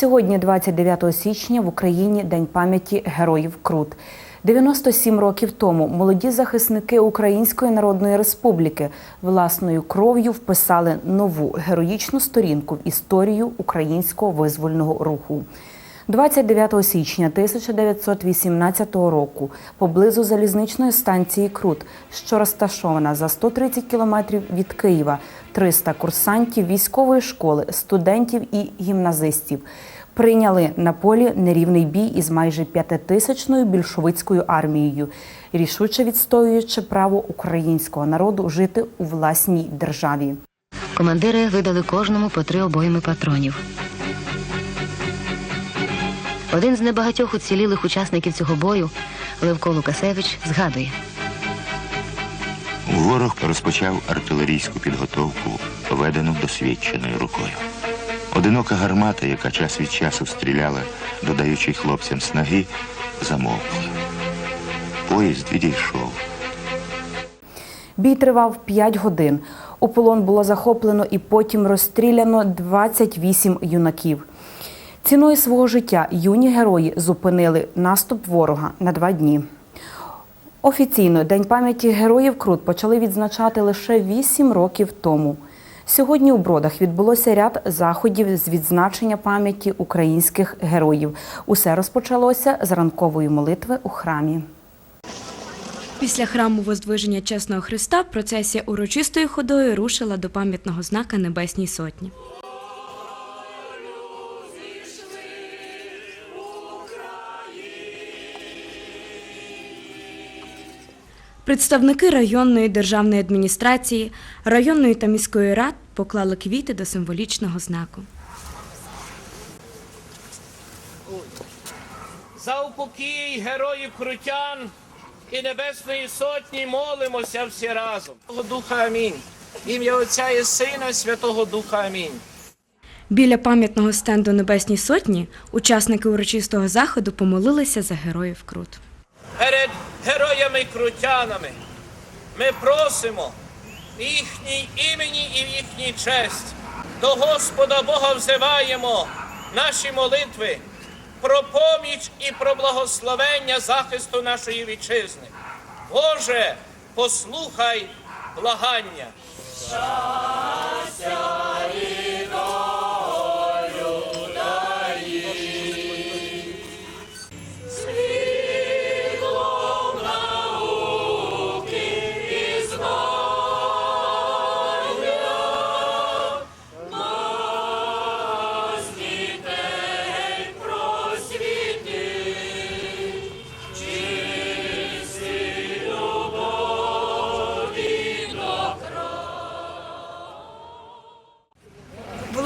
Сьогодні, 29 січня, в Україні День пам'яті героїв Крут. 97 років тому молоді захисники Української Народної Республіки власною кров'ю вписали нову героїчну сторінку в історію українського визвольного руху. 29 січня 1918 року поблизу залізничної станції Крут, що розташована за 130 кілометрів від Києва, 300 курсантів військової школи, студентів і гімназистів прийняли на полі нерівний бій із майже п'ятитисячною більшовицькою армією, рішуче відстоюючи право українського народу жити у власній державі. Командири видали кожному по три обойми патронів. Один з небагатьох уцілілих учасників цього бою, Левко Лукасевич, згадує. Ворог розпочав артилерійську підготовку, ведену досвідченою рукою. Одинока гармата, яка час від часу стріляла, додаючи хлопцям снаги, замовкла. Поїзд відійшов. Бій тривав 5 годин. У полон було захоплено і потім розстріляно 28 юнаків. Ціною свого життя юні герої зупинили наступ ворога на два дні. Офіційно День пам'яті героїв Крут почали відзначати лише 8 років тому. Сьогодні у Бродах відбулося ряд заходів з відзначення пам'яті українських героїв. Усе розпочалося з ранкової молитви у храмі. Після храму Воздвиження Чесного Христа процесія урочистою ходою рушила до пам'ятного знака Небесній Сотні. Представники районної державної адміністрації, районної та міської рад поклали квіти до символічного знаку. За упокій героїв крутян і Небесної Сотні молимося всі разом. Святого Духа Амінь. Ім'я Отця і Сина, Святого Духа Амінь. Біля пам'ятного стенду Небесній Сотні учасники урочистого заходу помолилися за героїв Крут. Перед героями крутянами ми просимо в їхній імені і в їхній честь. До Господа Бога взиваємо наші молитви про поміч і про благословення захисту нашої вітчизни. Боже, послухай благання.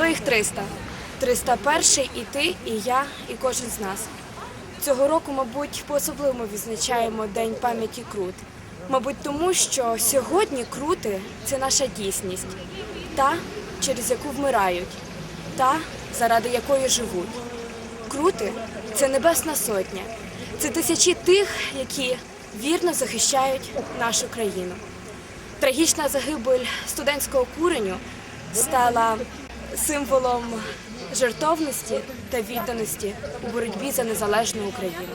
Було їх 300. 301 і ти, і я, і кожен з нас. Цього року, мабуть, по-особливому відзначаємо День пам'яті Крут. Мабуть, тому що сьогодні крути це наша дійсність, та, через яку вмирають, та, заради якої живуть. Крути це небесна сотня, це тисячі тих, які вірно захищають нашу країну. Трагічна загибель студентського куреню стала символом жертовності та відданості у боротьбі за незалежну Україну.